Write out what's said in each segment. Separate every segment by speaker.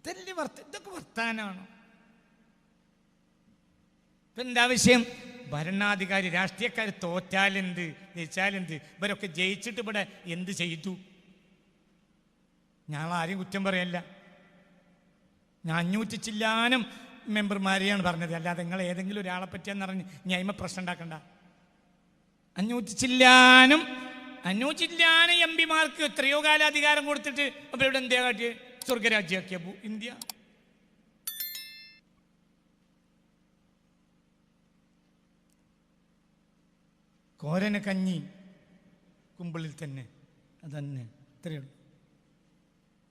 Speaker 1: ഇതല്ലേ വർത്ത ഇതൊക്കെ വർത്താനാണ്? ഇപ്പൊ എന്താ ആവശ്യം ഭരണാധികാരി രാഷ്ട്രീയക്കാർ തോറ്റാലെന്ത് ജയിച്ചാലെന്ത്? ഇവരൊക്കെ ജയിച്ചിട്ട് ഇവിടെ എന്ത് ചെയ്തു? ഞങ്ങൾ ആരെയും കുറ്റം പറയല്ല. ഞാൻ അഞ്ഞൂറ്റി ചില്ലാനം മെമ്പർമാരെയാണ് പറഞ്ഞത്. അല്ലാതെ നിങ്ങൾ ഏതെങ്കിലും ഒരാളെ പറ്റിയെന്ന് പറഞ്ഞ് ഞാൻ പ്രശ്നം ഉണ്ടാക്കണ്ട. അഞ്ഞൂറ്റി ചില്ലാനും അഞ്ഞൂറ്റി ചില്ലാനും എം പിമാർക്ക് എത്രയോ കാലം അധികാരം കൊടുത്തിട്ട് അവരുടെ എന്തേ കാട്ടിയ? സ്വർഗരാജ്യമാക്കിയ ഇന്ത്യ. കോരന കഞ്ഞി കുമ്പിളിൽ തന്നെ. അതന്നെ. ഇത്രയുള്ളൂ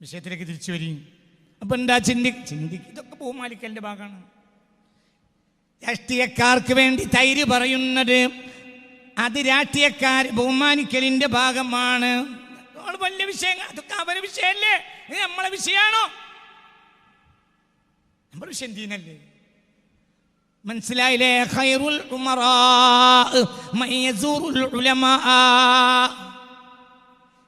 Speaker 1: വിഷയത്തിലേക്ക് തിരിച്ചു വരികയും. അപ്പൊ എന്താ ചിന്തി ചിന്തി ഇതൊക്കെ ഭൂമാലിക്കലിന്റെ ഭാഗമാണ്. രാഷ്ട്രീയക്കാർക്ക് വേണ്ടി തൈര് പറയുന്നത് അത് രാഷ്ട്രീയക്കാർ ബഹുമാനിക്കലിന്റെ ഭാഗമാണ്. വലിയ വിഷയങ്ങൾ. അതൊക്കെ അവരെ വിഷയമല്ലേ? ഇത് നമ്മളെ വിഷയാണോ? നമ്മുടെ വിഷയം ദീനല്ലേ മനസ്സിലായില്ലേ? ഖൈറുൽ ഉമറാ ഉലമാ.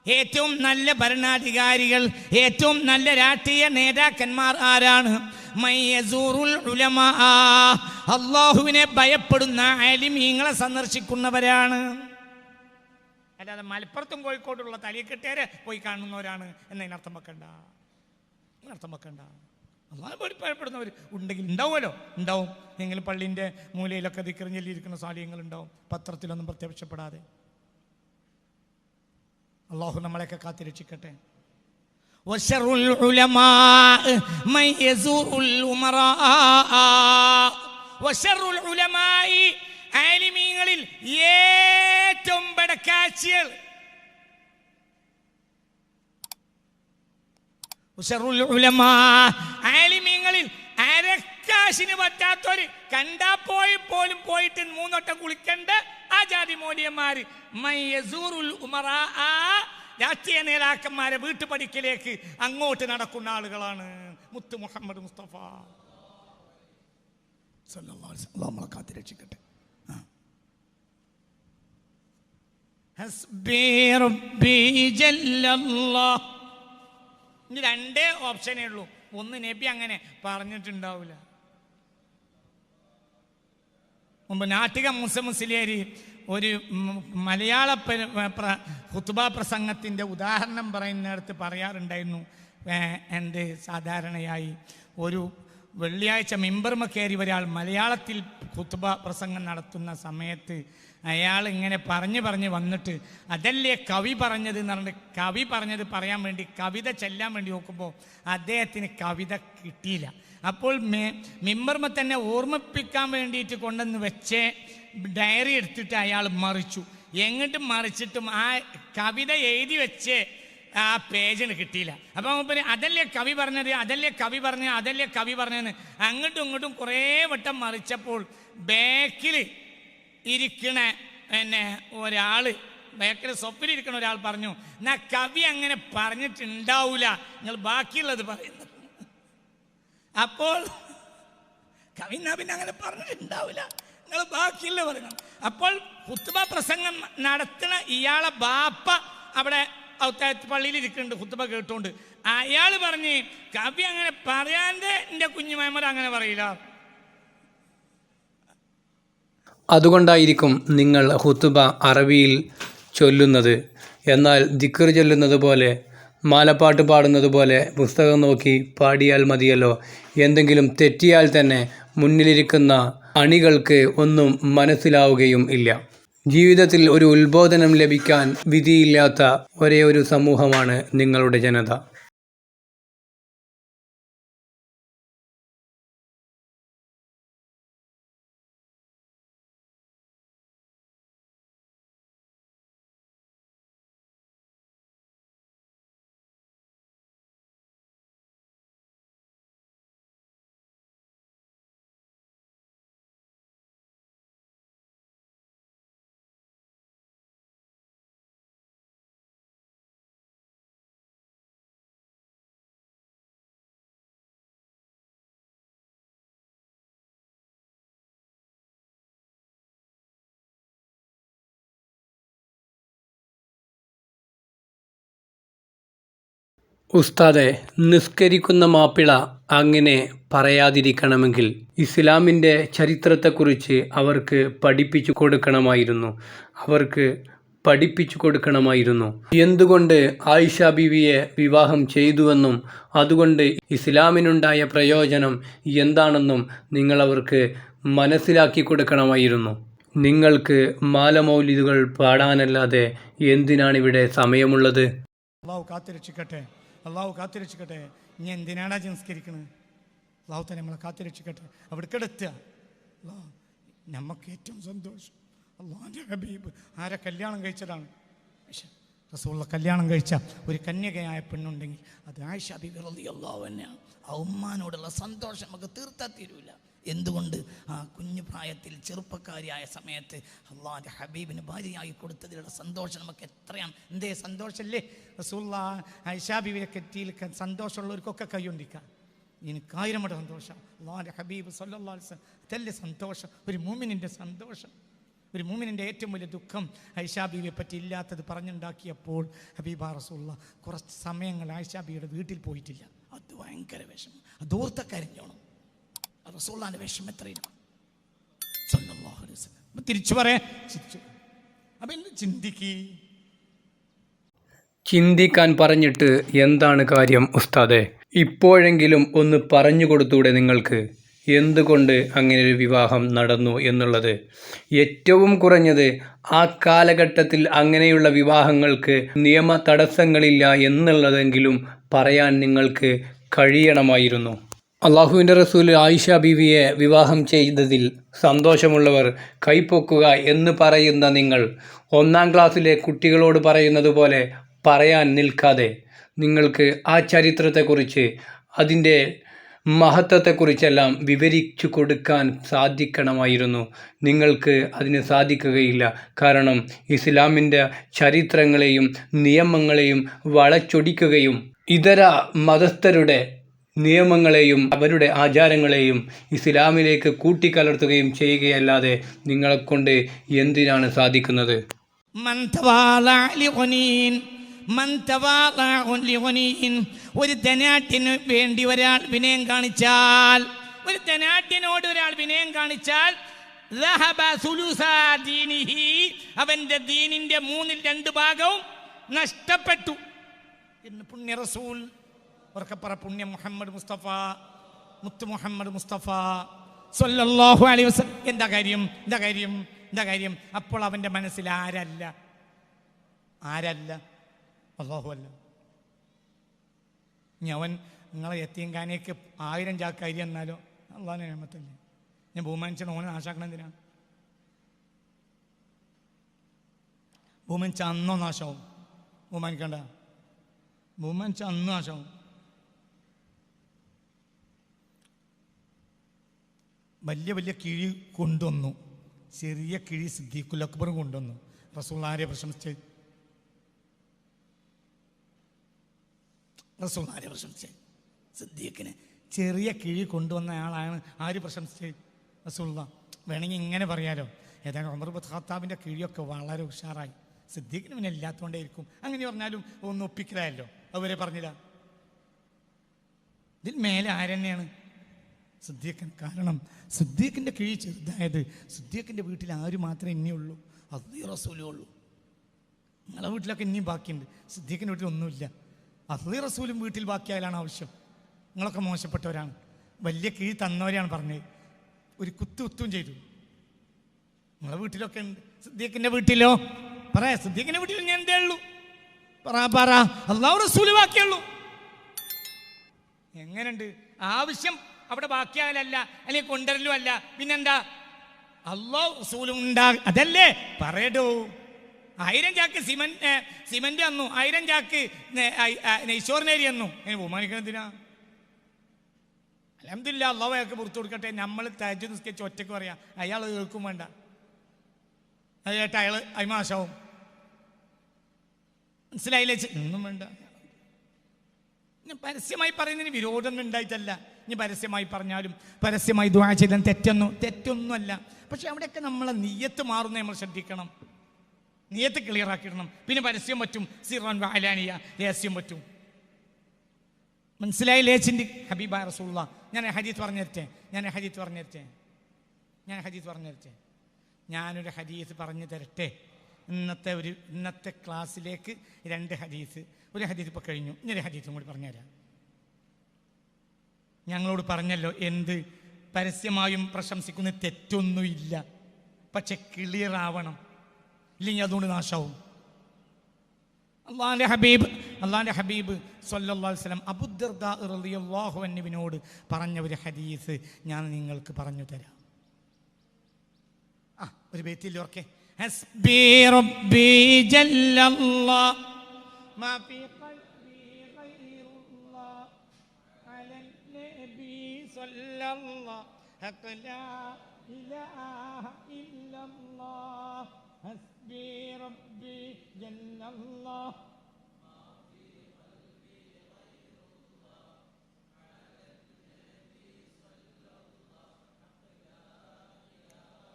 Speaker 1: ഏറ്റവും നല്ല ഭരണാധികാരികൾ ഏറ്റവും നല്ല രാഷ്ട്രീയ നേതാക്കന്മാർ ആരാണ്. അള്ളാഹുവിനെ ഭയപ്പെടുന്ന അലിമീങ്ങളെ സന്ദർശിക്കുന്നവരാണ്. അല്ലാതെ മലപ്പുറത്തും കോഴിക്കോടുള്ള തലിക്കെട്ടേരെ പോയി കാണുന്നവരാണ് എന്നതിനർത്ഥം വെക്കണ്ട അർത്ഥം വെക്കണ്ട അള്ളാഹ് ഭയപ്പെടുന്നവർ ഉണ്ടെങ്കിൽ ഉണ്ടാവുമല്ലോ ഉണ്ടാവും എങ്കിലും പള്ളിൻ്റെ മൂലയിലൊക്കെ ദിക്കറിഞ്ഞല്ലിരിക്കുന്ന സാലിയങ്ങൾ ഉണ്ടാവും പത്രത്തിലൊന്നും പ്രത്യക്ഷപ്പെടാതെ അള്ളാഹു നമ്മളെയൊക്കെ കാത്തിരക്ഷിക്കട്ടെ وشر العلماء من يزور الأمراء وشر العلماء ആലിമീങ്ങളിൽ ഏറ്റവും പടക്കാഴ്ചകൾ ആലിമീങ്ങളിൽ അരക്കാശിന് പറ്റാത്തൊരു കണ്ടാ പോയി പോലും പോയിട്ട് മൂന്നോട്ടം കുളിക്കണ്ട ആ ജാതി മോലിയന്മാര് രാഷ്ട്രീയ നേതാക്കന്മാരെ വീട്ടുപടിക്കലേക്ക് അങ്ങോട്ട് നടക്കുന്ന ആളുകളാണ് മുത്തു മുഹമ്മദ് മുസ്തഫ. നമ്മളെ കാത്തിരക്ഷിക്കട്ടെ ആ. ഹസ്ബി റബ്ബി ജല്ലല്ലാഹ് രണ്ടേ ഓപ്ഷനേ ഉള്ളൂ. ഒന്ന് നബി അങ്ങനെ പറഞ്ഞിട്ടുണ്ടാവില്ല മുമ്പ് നാട്ടിക മുസ ഒരു മലയാള ഹുത്തുബ പ്രസംഗത്തിന്റെ ഉദാഹരണം പറയുന്നിടത്ത് പറയാറുണ്ടായിരുന്നു. എന്ത് സാധാരണയായി ഒരു വെള്ളിയാഴ്ച മിമ്പർമ കയറി ഒരാൾ മലയാളത്തിൽ കുത്തുബ പ്രസംഗം നടത്തുന്ന സമയത്ത് അയാൾ ഇങ്ങനെ പറഞ്ഞു പറഞ്ഞ് വന്നിട്ട് അതല്ലേ കവി പറഞ്ഞത്? എന്ന് പറഞ്ഞിട്ട് കവി പറഞ്ഞത് പറയാൻ വേണ്ടി കവിത ചെല്ലാൻ വേണ്ടി നോക്കുമ്പോൾ അദ്ദേഹത്തിന് കവിത കിട്ടിയില്ല. അപ്പോൾ മേ മിമ്പർമ തന്നെ ഓർമ്മിപ്പിക്കാൻ വേണ്ടിയിട്ട് കൊണ്ടുവന്ന് വെച്ച് ഡയറി എടുത്തിട്ട് അയാൾ മറിച്ചു. എങ്ങോട്ട് മറിച്ചിട്ടും ആ കവിത എഴുതി വെച്ച് ആ പേജിന് കിട്ടിയില്ല. അപ്പം പിന്നെ അതല്ലേ കവി പറഞ്ഞത്? അതല്ലേ കവി പറഞ്ഞ അതല്ലേ കവി പറഞ്ഞതെന്ന് അങ്ങോട്ടും ഇങ്ങോട്ടും കുറേ വട്ടം മറിച്ചപ്പോൾ ബാക്കിൽ ഇരിക്കണ പിന്നെ ഒരാൾ ബാക്കിൽ സ്വപ്പിലിരിക്കണ ഒരാൾ പറഞ്ഞു എന്നാ കവി അങ്ങനെ പറഞ്ഞിട്ടുണ്ടാവൂല. നിങ്ങൾ ബാക്കിയുള്ളത് പറയുന്നത് അപ്പോൾ കവി എന്നാ പിന്നെ അങ്ങനെ പറഞ്ഞിട്ടുണ്ടാവില്ല നിങ്ങൾ ബാക്കിയുള്ള പറയണം. അപ്പോൾ കുത്തുബ പ്രസംഗം നടത്തുന്ന ഇയാളെ ബാപ്പ അവിടെ ഔത്തായത്ത് പള്ളിയിൽ ഇരിക്കുന്നുണ്ട് കുത്തുബ കേട്ടുകൊണ്ട് അയാൾ പറഞ്ഞ് കവി അങ്ങനെ പറയാന്റെ എന്റെ കുഞ്ഞുമാമർ അങ്ങനെ പറയില്ല.
Speaker 2: അതുകൊണ്ടായിരിക്കും നിങ്ങൾ ഹുത്തുബ അറബിയിൽ ചൊല്ലുന്നത്. എന്നാൽ ദിക്കർ ചൊല്ലുന്നത് പോലെ മാലപ്പാട്ട് പാടുന്നത് പോലെ പുസ്തകം നോക്കി പാടിയാൽ മതിയല്ലോ. എന്തെങ്കിലും തെറ്റിയാൽ തന്നെ മുന്നിലിരിക്കുന്ന അണികൾക്ക് ഒന്നും മനസ്സിലാവുകയും ഇല്ല. ജീവിതത്തിൽ ഒരു ഉത്ബോധനം ലഭിക്കാൻ വിധിയില്ലാത്ത ഒരേ ഒരു സമൂഹമാണ് നിങ്ങളുടെ ജനത. ഉസ്താദെ നിസ്കരിക്കുന്ന മാപ്പിള അങ്ങനെ പറയാതിരിക്കണമെങ്കിൽ ഇസ്ലാമിന്റെ ചരിത്രത്തെക്കുറിച്ച് അവർക്ക് പഠിപ്പിച്ചു കൊടുക്കണമായിരുന്നു. അവർക്ക് പഠിപ്പിച്ചു കൊടുക്കണമായിരുന്നു. എന്തുകൊണ്ട് ആയിഷ ബീവിയെ വിവാഹം ചെയ്തുവെന്നും അതുകൊണ്ട് ഇസ്ലാമിനുണ്ടായ പ്രയോജനം എന്താണെന്നും നിങ്ങളവർക്ക് മനസ്സിലാക്കി കൊടുക്കണമായിരുന്നു. നിങ്ങൾക്ക് മാലമൗലിദുകൾ പാടാനല്ലാതെ എന്തിനാണിവിടെ സമയമുള്ളത്?
Speaker 1: അള്ളാഹു കാത്തുരക്ഷിക്കട്ടെ. അള്ളാഹു കാത്തുരക്ഷിക്കട്ടെ. ഇനി എന്തിനാടാ സംസ്കരിക്കണത് അള്ളാഹു തന്നെ നമ്മളെ കാത്തുരക്ഷിക്കട്ടെ. അവിടെ എത്തുക അള്ളാഹ് നമുക്ക് ഏറ്റവും സന്തോഷം. അള്ളാഹിന്റെ ഹബീബ് ആരെ കല്യാണം കഴിച്ചതാണ്? പക്ഷേ റസൂള്ള കല്യാണം കഴിച്ച ഒരു കന്യകയായ പെണ്ണുണ്ടെങ്കിൽ അത് ആയിഷ ഹബീബ് റളിയല്ലാഹു തന്നെയാണ് ആ ഉമ്മാനോടുള്ള സന്തോഷം നമുക്ക് തീർത്താ തീരൂല. എന്തുകൊണ്ട് ആ കുഞ്ഞു പ്രായത്തിൽ ചെറുപ്പക്കാരിയായ സമയത്ത് അള്ളാഹിന്റെ ഹബീബിന് ഭാര്യയായി കൊടുത്തതിലുള്ള സന്തോഷം നമുക്ക് എത്രയാണ്? എന്തേ സന്തോഷമല്ലേ റസൂള്ള ഐഷാ ബീവിയെ കെറ്റിയിൽ സന്തോഷമുള്ളവർക്കൊക്കെ കൈകൊണ്ടിരിക്കാം എനിക്ക് ആയിരം സന്തോഷം. അള്ളാഹിന്റെ ഹബീബ് വസല്ലം അതല്ലേ സന്തോഷം? ഒരു മൂമിനിന്റെ സന്തോഷം. ഒരു മൂമിനിന്റെ ഏറ്റവും വലിയ ദുഃഖം ഐഷാ ബീവിയെ പറ്റി ഇല്ലാത്തത് പറഞ്ഞുണ്ടാക്കിയപ്പോൾ ഹബീബ റസൂള്ള കുറച്ച് സമയങ്ങൾ ഐഷാ ബീവിയുടെ വീട്ടിൽ പോയിട്ടില്ല. അത് ഭയങ്കര വിഷമം. അതോർത്ത കരഞ്ഞോണം. റസൂള്ളാന്റെ വിഷമം എത്രയാണ്? തിരിച്ചു പറയാ.
Speaker 2: ചിന്തിക്കാൻ പറഞ്ഞിട്ട് എന്താണ് കാര്യം ഉസ്താദെ? ഇപ്പോഴെങ്കിലും ഒന്ന് പറഞ്ഞു കൊടുത്തൂടെ നിങ്ങൾക്ക്? എന്തുകൊണ്ട് അങ്ങനെ ഒരു വിവാഹം നടന്നു എന്നുള്ളത്? ഏറ്റവും കുറഞ്ഞത് ആ കാലഘട്ടത്തിൽ അങ്ങനെയുള്ള വിവാഹങ്ങൾക്ക് നിയമ തടസ്സങ്ങളില്ല എന്നുള്ളതെങ്കിലും പറയാൻ നിങ്ങൾക്ക് കഴിയണമായിരുന്നു. അള്ളാഹുവിന്റെ റസൂൽ ആയിഷ ബീവിയെ വിവാഹം ചെയ്തതിൽ സന്തോഷമുള്ളവർ കൈപ്പൊക്കുക എന്ന് പറയുന്ന നിങ്ങൾ ഒന്നാം ക്ലാസ്സിലെ കുട്ടികളോട് പറയുന്നത് പോലെ പറയാൻ നിൽക്കാതെ നിങ്ങൾക്ക് ആ ചരിത്രത്തെക്കുറിച്ച് അതിന്റെ മഹത്വത്തെക്കുറിച്ചെല്ലാം വിവരിച്ചു കൊടുക്കാൻ സാധിക്കണമായിരുന്നു. നിങ്ങൾക്ക് അതിന് സാധിക്കുകയില്ല. കാരണം ഇസ്ലാമിന്റെ ചരിത്രങ്ങളെയും നിയമങ്ങളെയും വളച്ചൊടിക്കുകയും ഇതര മതസ്ഥരുടെ നിയമങ്ങളെയും അവരുടെ ആചാരങ്ങളെയും ഇസ്ലാമിലേക്ക് കൂട്ടിക്കലർത്തുകയും ചെയ്യുകയല്ലാതെ നിങ്ങളെക്കൊണ്ട് എന്തിനാണ് സാധിക്കുന്നത്?
Speaker 1: ഒരു ധനാട്ടിന് വേണ്ടി ഒരാൾ വിനയം കാണിച്ചാൽ ഒരു ധനാട്ടിനോട് ഒരാൾ വിനയം കാണിച്ചാൽ അവന്റെ ദീനിന്റെ മൂന്നിൽ രണ്ട് ഭാഗവും നഷ്ടപ്പെട്ടു. എന്ന് പുണ്യ റസൂൽ ഉറക്കപ്പറ പുണ്യ മുഹമ്മദ് മുസ്തഫ മുത്തു മുഹമ്മദ് മുസ്തഫ സൊല്ലാഹു അലൈഹി വസല്ലം എന്താ കാര്യം? എന്താ കാര്യം? എന്താ കാര്യം? അപ്പോൾ അവന്റെ മനസ്സിൽ ആരല്ല? ആരല്ല? അള്ളാഹു അല്ല. ഇനി അവൻ നിങ്ങളെ എത്തിയങ്കാനേക്ക് ആയിരം ചാക്ക് അരി എന്നാലോ അള്ളാഹിനെ നിയമത്തല്ലേ ഞാൻ ബഹുമാനിച്ച ഓനെ നാശാക്കണം എന്തിനാണ് ബഹുമാനിച്ച അന്നോ നാശവും. ബഹുമാനിക്കണ്ട. ബഹുമാനിച്ച അന്ന് നാശമാവും വലിയ വലിയ കിഴി കൊണ്ടുവന്നു. ചെറിയ കിഴി സിദ്ദീഖുൽ അക്ബർ കൊണ്ടുവന്നു. റസൂൾ ആരെ പ്രശംസിച്ച്? റസൂൾ ആരെ പ്രശംസിച്ച്? സിദ്ദീഖിനെ. ചെറിയ കിഴി കൊണ്ടുവന്ന ആളാണ് ആര് പ്രശംസിച്ച്? റസൂള്ള വേണമെങ്കിൽ ഇങ്ങനെ പറയാലോ. ഏതാണ്ട് ഉമർ ഖത്താബിന്റെ കിഴിയൊക്കെ വളരെ ഉഷാറായി. സിദ്ദീഖിന് പിന്നെ ഇല്ലാത്തതുകൊണ്ടേയിരിക്കും അങ്ങനെ പറഞ്ഞാലും ഒന്ന് ഒപ്പിക്കലായല്ലോ. അവരെ പറഞ്ഞില്ല. ഇതിൽ മേലെ ആരെന്നെയാണ് സിദ്ദീഖൻ. കാരണം സിദ്ദീഖിന്റെ കിഴി ചെറുതായത് സിദ്ദീഖിന്റെ വീട്ടിൽ ആര് മാത്രമേ ഇനിയുള്ളൂ അതീ റസൂലേ ഉള്ളൂ. നിങ്ങളെ വീട്ടിലൊക്കെ ഇനിയും ബാക്കിയുണ്ട്. സിദ്ദീഖിന്റെ വീട്ടിൽ ഒന്നുമില്ല. അതീ റസൂലും വീട്ടിൽ ബാക്കിയായാലാണ് ആവശ്യം. നിങ്ങളൊക്കെ മോശപ്പെട്ടവരാണ്. വലിയ കിഴി തന്നവരെയാണ് പറഞ്ഞത് ഒരു കുത്തു കുത്തും ചെയ്തു. നിങ്ങളെ വീട്ടിലൊക്കെ ഉണ്ട്. സിദ്ദീഖിന്റെ വീട്ടിലോ? പറയാ സിദ്ദീഖിന്റെ വീട്ടിൽ ഞാൻ എന്തേ ഉള്ളൂ? പറ പറ. അള്ളാഹു റസൂൽ ബാക്കിയുള്ളൂ എങ്ങനെയുണ്ട്? ആവശ്യം അവിടെ ബാക്കിയാകലല്ല അല്ലെങ്കിൽ കൊണ്ടുവരലും അല്ല പിന്നെന്താ? അള്ളോ റസൂലും ഉണ്ടാ അതല്ലേ? പറയടോ. ആയിരം ചാക്ക് സിമന്റ് സിമന്റ് തന്നു. ആയിരം ചാക്ക് നെയ്ച്ചോറിനേരി തന്നു. എന്നെ ബഹുമാനിക്കണതിനാ അലഹമില്ല അള്ളാഹ് അയാൾക്ക് പുറത്തു കൊടുക്കട്ടെ. നമ്മൾ തേജ് നിസ്കരിച്ച് ഒറ്റയ്ക്ക് പറയാം. അയാൾ കേൾക്കും വേണ്ട. അത് കേട്ട അയാൾ അയിമാശാവും മനസ്സിലായില്ലേ? ഒന്നും വേണ്ട. ഞാൻ പരസ്യമായി പറയുന്നതിന് വിരോധമൊന്നും ഉണ്ടായിട്ടല്ല. ഇനി പരസ്യമായി പറഞ്ഞാലും പരസ്യമായി ദ്വാ ചെയ്താൽ തെറ്റൊന്നും തെറ്റൊന്നുമല്ല. പക്ഷെ അവിടെയൊക്കെ നമ്മളെ നീയത്ത് മാറുന്ന നമ്മൾ ശ്രദ്ധിക്കണം. നീയത്ത് ക്ലിയർ ആക്കിയിടണം. പിന്നെ പരസ്യം പറ്റും. സിറാൻ വാലാനിയ രഹസ്യം പറ്റും. മനസ്സിലായില്ലേ ചിന്തി? ഹബീബ റസൂള്ള ഞാൻ ഹജീത്ത് പറഞ്ഞിരട്ടെ. ഞാൻ ഹജീത്ത് പറഞ്ഞിരട്ടെ. ഞാൻ ഹജീത്ത് പറഞ്ഞിരട്ടെ. ഞാനൊരു ഹദീസ് പറഞ്ഞു തരട്ടെ. ഇന്നത്തെ ഒരു ഇന്നത്തെ ക്ലാസ്സിലേക്ക് രണ്ട് ഹദീസ് ഒരു ഹദീസ് ഇപ്പോൾ കഴിഞ്ഞു. ഇനി ഹദീസും കൂടി പറഞ്ഞുതരാം. ഞങ്ങളോട് പറഞ്ഞല്ലോ എന്ത്? പരസ്യമായും പ്രശംസിക്കുന്ന തെറ്റൊന്നുമില്ല. പക്ഷെ ക്ലിയർ ആവണം. ഇല്ലെങ്കിൽ അതുകൊണ്ട് നാശാവും. അള്ളാഹിന്റെ ഹബീബ് അള്ളാഹിന്റെ ഹബീബ് സല്ലാ വസ്ലം വസല്ലം അബുദ്ദർദ റളിയല്ലാഹു അൻഹുവിനോട് പറഞ്ഞ ഒരു ഹദീസ് ഞാൻ നിങ്ങൾക്ക് പറഞ്ഞു തരാം. ആ ഒരു ബേത്തിൽ ഓർക്കെ. ഹസ്ബി റബ്ബി ജല്ലല്ലാഹ് ما في قلبي غير الله. على النبي صلى الله. حق لا إله إلا الله. حسبي ربي جل الله.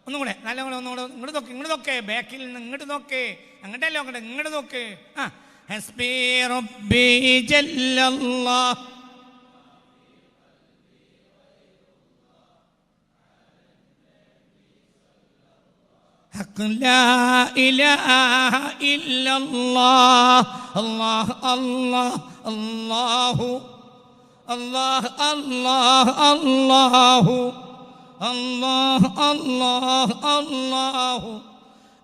Speaker 1: ഒന്നുകൂടെ നല്ല ഒന്നുകൂടെ ഇങ്ങോട്ട് നോക്ക് ഇങ്ങോട്ട് നോക്കേ ബാക്കിൽ നിന്ന് ഇങ്ങോട്ട് നോക്കേ അങ്ങോട്ടല്ലേ നോക്കട്ടെ ഇങ്ങോട്ട് നോക്ക്. ആ حسبي ربي جل الله. حق لا إله إلا الله. الله الله الله. الله الله الله. الله الله الله الله, الله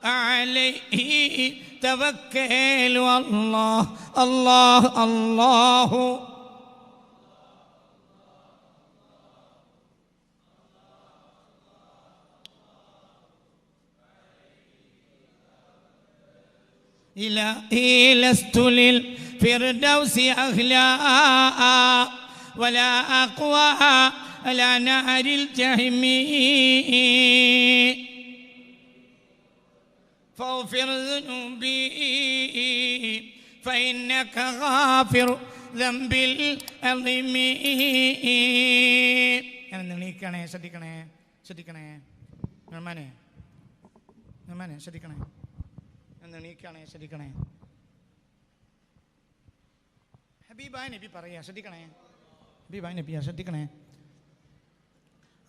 Speaker 1: عليه توكل الله الله الله. إلهي لست للفردوس أهلا ولا أقوى على نار الجحيم. فاغفر ذنوبي فإنك غافر ذنب العظيم ഞാൻ നീക്കണേ ശ്രദ്ധിക്കണേ ശ്രദ്ധിക്കണേ നിർമ്മാനെ നിർമ്മാനെ ശ്രദ്ധിക്കണേ എന്ന് എണീക്കാണേ ശ്രദ്ധിക്കണേ ഹബീബായ നബി പറയാ ശ്രദ്ധിക്കണേ ഹബീബായ നബിയാ ശ്രദ്ധിക്കണേ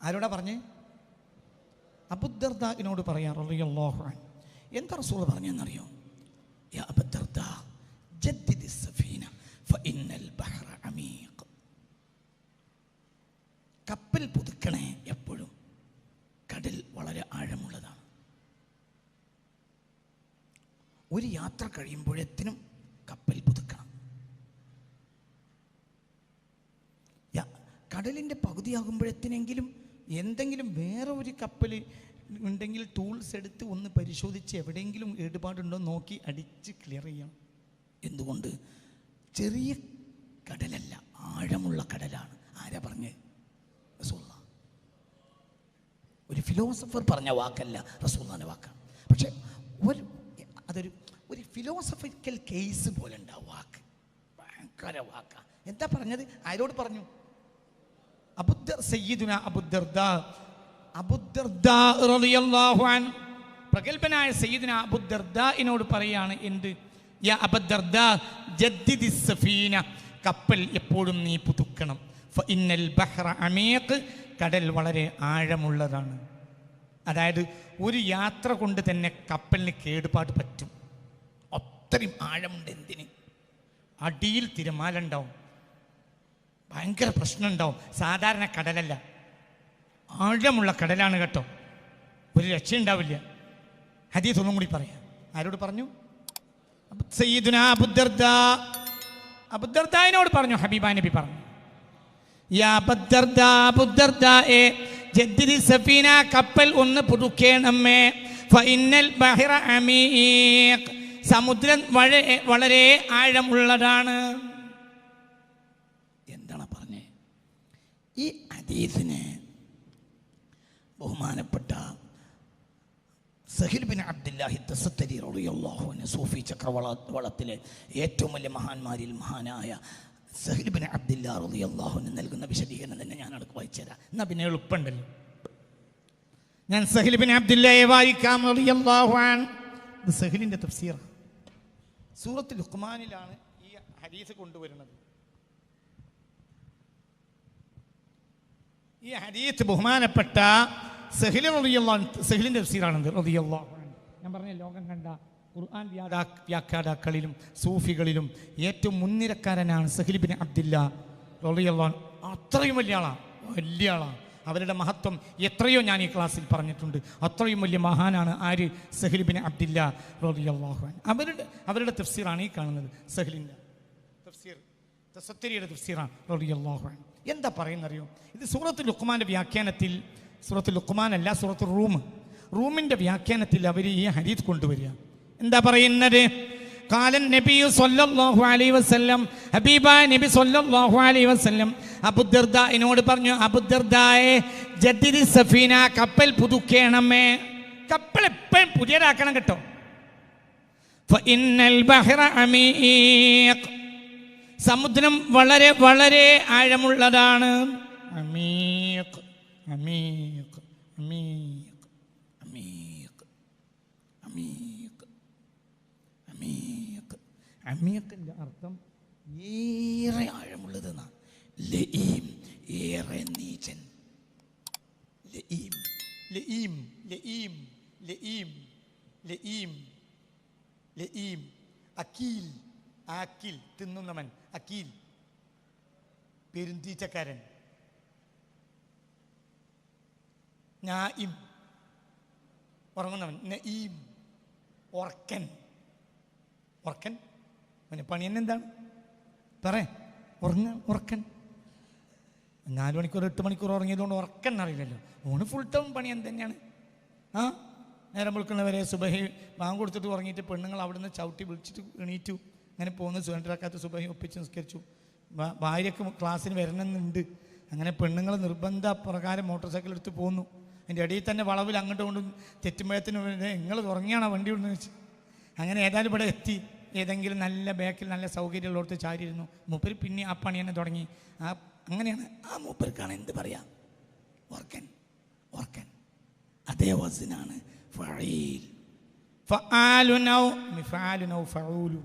Speaker 1: ആരോടാ പറഞ്ഞേ അബുദ്ദർദാഹിനോട് പറയാ റളിയല്ലാഹു അൻഹു എന്താ റസൂൾ പറഞ്ഞെന്നറിയോ കപ്പൽ പുതുക്കണേ എപ്പോഴും കടൽ വളരെ ആഴമുള്ളതാണ്. ഒരു യാത്ര കഴിയുമ്പോഴത്തിനും കപ്പൽ പുതുക്കണം. കടലിന്റെ പകുതിയാകുമ്പോഴത്തിനെങ്കിലും എന്തെങ്കിലും വേറെ ഒരു കപ്പൽ ഉണ്ടെങ്കിൽ ടൂൾസ് എടുത്ത് ഒന്ന് പരിശോധിച്ച് എവിടെയെങ്കിലും ഏടുപാടുണ്ടോ നോക്കി അടിച്ച് ക്ലിയർ ചെയ്യണം എന്തുകൊണ്ട്? ചെറിയ കടലല്ല ആഴമുള്ള കടലാണ്. ആരാ പറഞ്ഞ്? റസൂള്ള ഒരു ഫിലോസഫർ പറഞ്ഞ വാക്കല്ല റസൂള്ളാന്റെ വാക്കാണ് പക്ഷെ ഒരു അതൊരു ഒരു ഫിലോസഫിക്കൽ കേസ് പോലെ ഉണ്ടാവും വാക്ക്. ഭയങ്കര വാക്ക. എന്താ പറഞ്ഞത്? ആരോട് പറഞ്ഞു? അബുദ്ദർ സയ്യിദുന അബുദ്ദർദ പ്രഗത്ഭനായ സയ്യിദിന അബുദർദിനോട് പറയാണ് എന്ത്? യാ സഫീന. കപ്പൽ എപ്പോഴും നീ പുതുക്കണം. കടൽ വളരെ ആഴമുള്ളതാണ്. അതായത് ഒരു യാത്ര കൊണ്ട് തന്നെ കപ്പലിന് കേടുപാട് പറ്റും. അത്രയും ആഴമുണ്ട് എന്തിന്? അടിയിൽ തിരമാല ഉണ്ടാവും ഭയങ്കര പ്രശ്നം ഉണ്ടാവും സാധാരണ കടലല്ല. ആഴമുള്ള കടലാണ് കേട്ടോ. ഒരു രക്ഷയുണ്ടാവില്ല ഹദീസ് ഒന്നും കൂടി പറയാം. ആരോട് പറഞ്ഞു? സയ്യിദുന സയ്യിദുനാ അബുദർദായിനോട് പറഞ്ഞു ഹബീബ നബി പറഞ്ഞു. യാ കപ്പൽ ഒന്ന് പുതുക്കേണമേ. ഫൈനൽ ബഹിറ അമീഖ്. സമുദ്രം വളരെ വളരെ ആഴമുള്ളതാണ്. എന്താണ് പറഞ്ഞേ? ഈ ഹദീസിന് ബഹുമാനപ്പെട്ട സഹിൽ ബിൻ അബ്ദുല്ലാഹി തസത്തരി റളിയല്ലാഹു അൻഹു സൂഫി ചക്രവള വളത്തിലെ ഏറ്റവും വലിയ മഹാന്മാരിൽ മഹാനായ സഹിൽ ബിൻ അബ്ദുല്ലാ റളിയല്ലാഹു അൻഹു നൽകുന്ന വിശദീകരണം തന്നെ ഞാൻ അടുക്ക് വായിച്ചുതരാം എന്നാ പിന്നെ എളുപ്പമുണ്ടല്ലോ. ഞാൻ സഹിൽ ബിൻ അബ്ദുല്ലയെ വായിക്കാം റളിയല്ലാഹു അൻഹു ഇത് സഹിലിന്റെ തഫ്സീറ. സൂറത്ത് ലുഖ്മാനിലാണ് ഈ ഹരീസ് കൊണ്ടുവരുന്നത്. ഈ ഹദീത്ത് ബഹുമാനപ്പെട്ട സഹിൽ റളിയല്ലാഹു സെഹിലിന്റെ തഫ്സീറാണത് റളിയല്ലാഹു ഞാൻ പറഞ്ഞ ലോകം കണ്ട ഖുർആൻ വ്യാദാ വ്യാഖ്യാതാക്കളിലും സൂഫികളിലും ഏറ്റവും മുൻനിരക്കാരനാണ് സഹിലിബിൻ ബിൻ അബ്ദില്ല റളിയല്ലാഹു അത്രയും വലിയ ആളാണ് വലിയ ആളാണ് അവരുടെ മഹത്വം എത്രയോ ഞാൻ ഈ ക്ലാസ്സിൽ പറഞ്ഞിട്ടുണ്ട്. അത്രയും വലിയ മഹാനാണ് ആര്? സഹിലിബിൻ ബിൻ അബ്ദില്ല റളിയല്ലാഹു അൻഹു. അവരുടെ അവരുടെ തഫ്സീറാണ് ഈ കാണുന്നത് സഹിലിന്റെ തഫ്സീർ തസത്തിരിയുടെ തഫ്സീറാണ് റളിയല്ലാഹു അൻഹു. എന്താ പറയുന്നറിയോ? ഇത് സൂറത്ത് ലുക്മാന്റെ വ്യാഖ്യാനത്തിൽ സൂറത്ത് ലുക്മാൻ അല്ല സൂറത്ത് റൂം. റൂമിന്റെ വ്യാഖ്യാനത്തിൽ അവർ ഈ ഹരീത് കൊണ്ടുവരിക. എന്താ പറയുന്നത്? കാലൻ നബി സല്ലല്ലാഹു അലൈഹി വസല്ലം ഹബീബ നബി സല്ലല്ലാഹു അലൈഹി വസല്ലം എന്നോട് പറഞ്ഞു അബുദർദായെ ജദ്ദിദി സഫീന കപ്പൽ പുതുക്കേണമേ. കപ്പൽ എപ്പോഴും പുതിയതാക്കണം കേട്ടോ. ഫഇന്നൽ ബഹ്റ അമീഖ്. സമുദ്രം വളരെ വളരെ ആഴമുള്ളതാണ്. അമീഖ് അമീഖ് അമീഖ് അമീഖ് അമീഖ് അമീഖ്. അർത്ഥം ഏറെ ആഴമുള്ളത് ലഈം ഏറെ നീചൻ. ലഈം ലഈം ലഈം ലഈം ലഈം ലഈം അക്കീൽ ആക്കിൽ തിന്നുന്നവൻ അക്കീൽ. പെരുന്തീച്ചക്കാരൻ നായിം ഉറങ്ങുന്നവൻ. നഈം ഉറക്കൻ. ഉറക്കൻ? അവന് പണി തന്നെ എന്താണ്? പറ. ഉറങ്ങ ഉറക്കൻ. നാല് മണിക്കൂർ എട്ട് മണിക്കൂർ ഉറങ്ങിയതുകൊണ്ട് ഉറക്കൻ അറിയില്ലല്ലോ. ഓണ് ഫുൾ ടൈം പണി എന്ത് തന്നെയാണ് ആ? നേരം വിളിക്കുന്നവരെ സുബഹി ബാങ്ക് കൊടുത്തിട്ട് ഉറങ്ങിയിട്ട് പെണ്ണുങ്ങൾ അവിടുന്ന് ചവിട്ടി വിളിച്ചിട്ട് എണീറ്റു. അങ്ങനെ പോകുന്നു സുരണ്ടരാക്കാത്ത സുബഹി ഒപ്പിച്ച് നിസ്കരിച്ചു. ഭാര്യക്ക് ക്ലാസ്സിന് വരണമെന്നുണ്ട്. അങ്ങനെ പെണ്ണുങ്ങൾ നിർബന്ധ പ്രകാരം മോട്ടോർ സൈക്കിൾ എടുത്ത് പോന്നു. അതിന്റെ ഇടയിൽ തന്നെ വളവിൽ അങ്ങോട്ട് കൊണ്ടും തെറ്റുമ്പോഴത്തിന് നിങ്ങൾ ഉറങ്ങിയാണോ വണ്ടി കൊണ്ടു വെച്ച് അങ്ങനെ ഏതായാലും ഇവിടെ എത്തി. ഏതെങ്കിലും നല്ല ബാക്കിൽ നല്ല സൗകര്യമുള്ളവർക്ക് ചാരിയിരുന്നു. മൂപ്പര് പിന്നെ ആ പണി തന്നെ തുടങ്ങി. ആ അങ്ങനെയാണ് ആ മൂപ്പർക്കാണ് എന്ത് പറയാം? ഓർക്കൻ ഓർക്കൻ അതേ വസിനാണ് ഔ മിഫാലുൻ ഔ ഫഊലു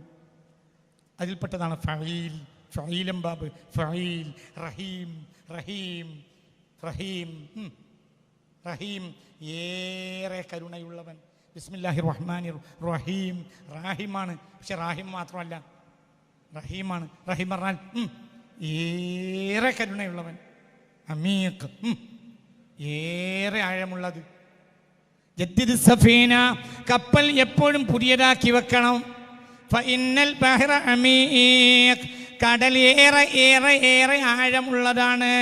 Speaker 1: അതിൽപ്പെട്ടതാണ് ഫഹീൽ ഫഹീലം ബാബ് ഫഹീൽ റഹീം റഹീം റഹീം റഹീം ഏറെ കരുണയുള്ളവൻ. ബിസ്മില്ലാഹി റഹ്മാൻ റഹീം റാഹിമാണ്. പക്ഷെ റാഹിം മാത്രമല്ല. റഹീമാണ്. റഹീം പറഞ്ഞാൽ ഏറെ കരുണയുള്ളവൻ. അമീഖ് ഏറെ ആഴമുള്ളത്. ജദ്ദിദ് സഫീന കപ്പൽ എപ്പോഴും പുതിയതാക്കി വെക്കണം. ഫഇന്നൽ ബഹ്റ അമീഖ്. കടൽ ഏറെ ഏറെ ഏറെ ആഴമുള്ളതാണ്.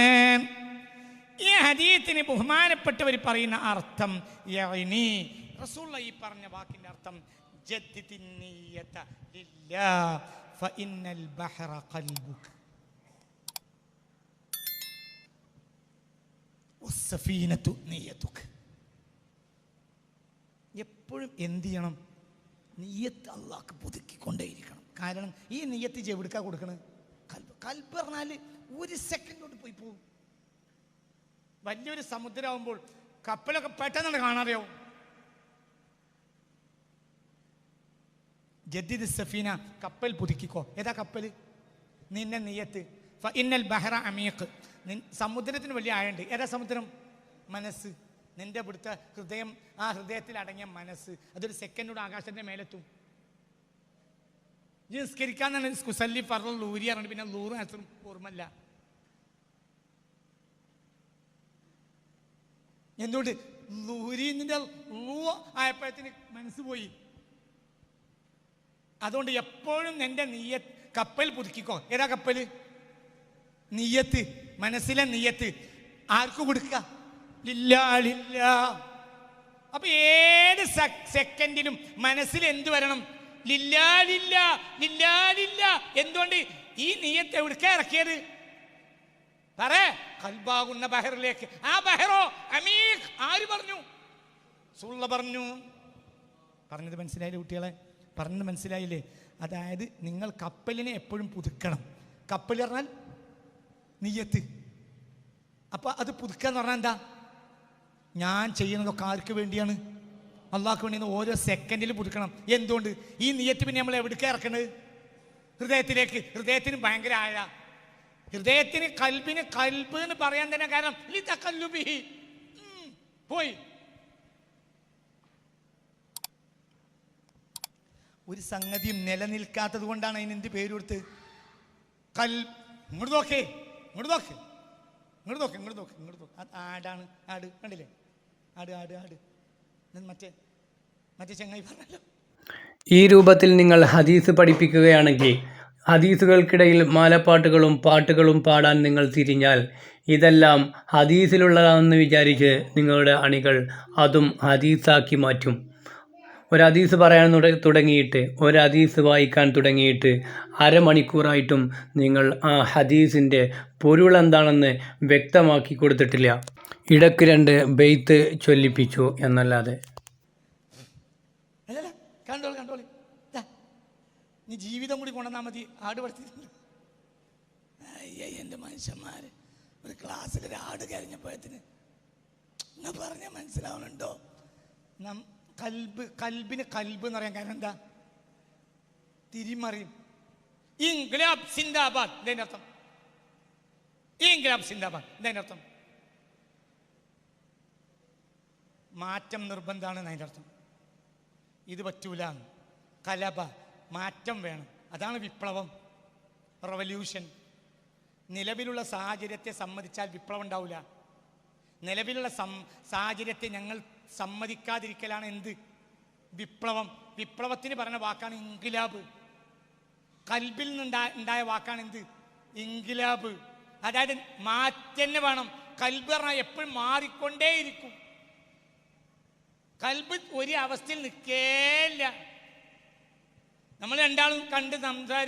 Speaker 1: ഈ ഹദീത്തിന് ബഹുമാനപ്പെട്ടവർ പറയുന്ന അർത്ഥം യഅനി റസൂലുള്ള ഈ പറഞ്ഞ വാക്കിന്റെ അർത്ഥം ജദ്ദിദിൻ നിയ്യത ലില്ലാ ഫഇന്നൽ ബഹ്റ ഖൽബുക. വസ്സഫീനതു നിയ്യതുക. എപ്പോഴും എന്ത് ചെയ്യണം? നെയ്യത്ത് അള്ളാഹ്ക്ക് പുതുക്കിക്കൊണ്ടേയിരിക്കണം. കാരണം ഈ നെയ്യത്ത് ചെവിടുക്കാ കൊടുക്കണത് കൽബ്. കൽബ് പറഞ്ഞാൽ ഒരു സെക്കൻഡ് കൊണ്ട് പോയി പോകും വലിയൊരു സമുദ്രമാകുമ്പോൾ കപ്പലൊക്കെ പെട്ടെന്ന് കാണാതെയാവും. ജദ്ദിദ് സഫീന കപ്പൽ പുതുക്കിക്കോ. ഏതാ കപ്പൽ നിന്നെ നെയ്യത്ത് ഫ ഇന്നൽ ബഹ്റ അമീഖ്. സമുദ്രത്തിന് വലിയ ആയുണ്ട് ഏതാ സമുദ്രം? മനസ്സ്. നിന്റെ പിടുത്ത ഹൃദയം ആ ഹൃദയത്തിൽ അടങ്ങിയ മനസ്സ് അതൊരു സെക്കൻഡോട് ആകാശത്തിന്റെ മേലെത്തും നിസ്കരിക്കാൻ തന്നെ കുസല്ലി പറഞ്ഞ ലൂരി പറഞ്ഞിട്ട് പിന്നെ ലൂറ് അസുറും ഓർമ്മല്ല എന്തുകൊണ്ട്? ലൂരിന്റെ ലൂ ആയപ്പോഴത്തിന് മനസ്സ് പോയി. അതുകൊണ്ട് എപ്പോഴും നിന്റെ നീയ കപ്പൽ പുതുക്കിക്കോ. ഏതാ കപ്പൽ നീയത്ത് മനസ്സിലെ നീയത്ത്. ആർക്ക് കൊടുക്കുക? ലില്ല ലില്ല അപ്പൊ ഏത് സെക്കൻഡിലും മനസ്സിൽ എന്ത് വരണം? ലില്ലാ ലില്ലാലില്ല ലില്ല എന്തുകൊണ്ട് ഈ നീയത്ത് എവിടുക്ക ഇറക്കിയത്? പറേ കൽബാകുന്ന ബഹറിലേക്ക്. ആ ബഹറോ അമീഖ് ആര് പറഞ്ഞു? സുള്ള പറഞ്ഞു. പറഞ്ഞത് മനസ്സിലായില്ലേ കുട്ടികളെ? പറഞ്ഞത് മനസ്സിലായില്ലേ? അതായത് നിങ്ങൾ കപ്പലിനെ എപ്പോഴും പുതുക്കണം. കപ്പൽ പറഞ്ഞാൽ നീയത്ത്. അപ്പൊ അത് പുതുക്കുക എന്ന് പറഞ്ഞാൽ എന്താ? ഞാൻ ചെയ്യുന്നതൊക്കെ ആർക്ക് വേണ്ടിയാണ്? അള്ളാഹ്ക്ക് വേണ്ടി ഓരോ സെക്കൻഡിൽ പുതുക്കണം. എന്തുകൊണ്ട്? ഈ നീയത്ത് പിന്നെ നമ്മൾ എവിടേക്ക് ഇറക്കണത്? ഹൃദയത്തിലേക്ക്. ഹൃദയത്തിന് ഭയങ്കര ആയ ഹൃദയത്തിന് കൽബിന് കൽബ് എന്ന് പറയാൻ തന്നെ കാരണം പോയി. ഒരു സംഗതിയും നിലനിൽക്കാത്തത് കൊണ്ടാണ് അതിന് എന്ത് പേര് കൊടുത്ത്? കൽ ഇങ്ങോട്ട് നോക്കേ. ഇങ്ങോട്ട് നോക്ക്. ഇങ്ങോട്ട് നോക്ക് ഇങ്ങോട്ട് നോക്ക് ഇങ്ങോട്ട് നോക്ക്. ആടാണ് ആട്. കണ്ടില്ലേ? ആട് ആട് ആട്. മറ്റേ മറ്റേ ചങ്ങായി പറഞ്ഞല്ലോ.
Speaker 2: ഈ രൂപത്തിൽ നിങ്ങൾ ഹദീസ് പഠിപ്പിക്കുകയാണെങ്കിൽ ഹദീസുകൾക്കിടയിൽ മാലപ്പാട്ടുകളും പാട്ടുകളും പാടാൻ നിങ്ങൾ തിരിഞ്ഞാൽ ഇതെല്ലാം ഹദീസിലുള്ളതാണെന്ന് വിചാരിച്ച് നിങ്ങളുടെ അണികൾ അതും ഹദീസാക്കി മാറ്റും. ഒരു ഹദീസ് പറയാൻ തുട- തുടങ്ങിയിട്ട് ഒരു ഹദീസ് വായിക്കാൻ തുടങ്ങിയിട്ട് അരമണിക്കൂറായിട്ടും നിങ്ങൾ ആ ഹദീസിന്റെ പൊരുളെന്താണെന്ന് വ്യക്തമാക്കി കൊടുത്തിട്ടില്ല. ഇടയ്ക്ക് രണ്ട് ബെയ്ത്ത് ചൊല്ലിപ്പിച്ചു എന്നല്ലാതെ.
Speaker 1: കണ്ടോളി കണ്ടോളി. നീ ജീവിതം കൂടി കൊണ്ടുവന്നാൽ മതി. ആട് പഠിച്ചിട്ടുണ്ട് അയ്യ എന്റെ മനുഷ്യന്മാർ ഒരു ക്ലാസ്സിൽ ഒരു ആട് കരഞ്ഞപ്പോഴത്തിന് എന്നാ പറഞ്ഞാൽ മനസ്സിലാവണുണ്ടോ നം കൽബ് കൽബിന് കൽബ് എന്ന് പറയാൻ കാരണം എന്താ? തിരിമറിയും. ഇംഗ്ലാബ് സിന്ദാബാദ് ഇതിന്റെ അർത്ഥം. ഇംഗ്ലാബ് സിന്ദാബാദ് ഇതിന്റെ അർത്ഥം. മാറ്റം നിർബന്ധമാണ് അതിന്റെ അർത്ഥം. ഇത് പറ്റൂല. കലപ മാറ്റം വേണം. അതാണ് വിപ്ലവം. റവല്യൂഷൻ നിലവിലുള്ള സാഹചര്യത്തെ സമ്മതിച്ചാൽ വിപ്ലവം ഉണ്ടാവില്ല നിലവിലുള്ള സം സാഹചര്യത്തെ ഞങ്ങൾ സമ്മതിക്കാതിരിക്കലാണ് എന്ത്? വിപ്ലവം. വിപ്ലവത്തിന് പറഞ്ഞ വാക്കാണ് ഇൻകിലാബ് കൽബിൽ നിന്നുണ്ടായ ഉണ്ടായ വാക്കാണ് എന്ത്? ഇൻകിലാബ് അതായത് മാറ്റന്നെ വേണം. കൽബ് പറഞ്ഞാൽ എപ്പോഴും മാറിക്കൊണ്ടേയിരിക്കും. കൽബ് ഒരു അവസ്ഥയിൽ നിൽക്കേയില്ല. നമ്മൾ രണ്ടാളും കണ്ട് സംസാരിച്ച്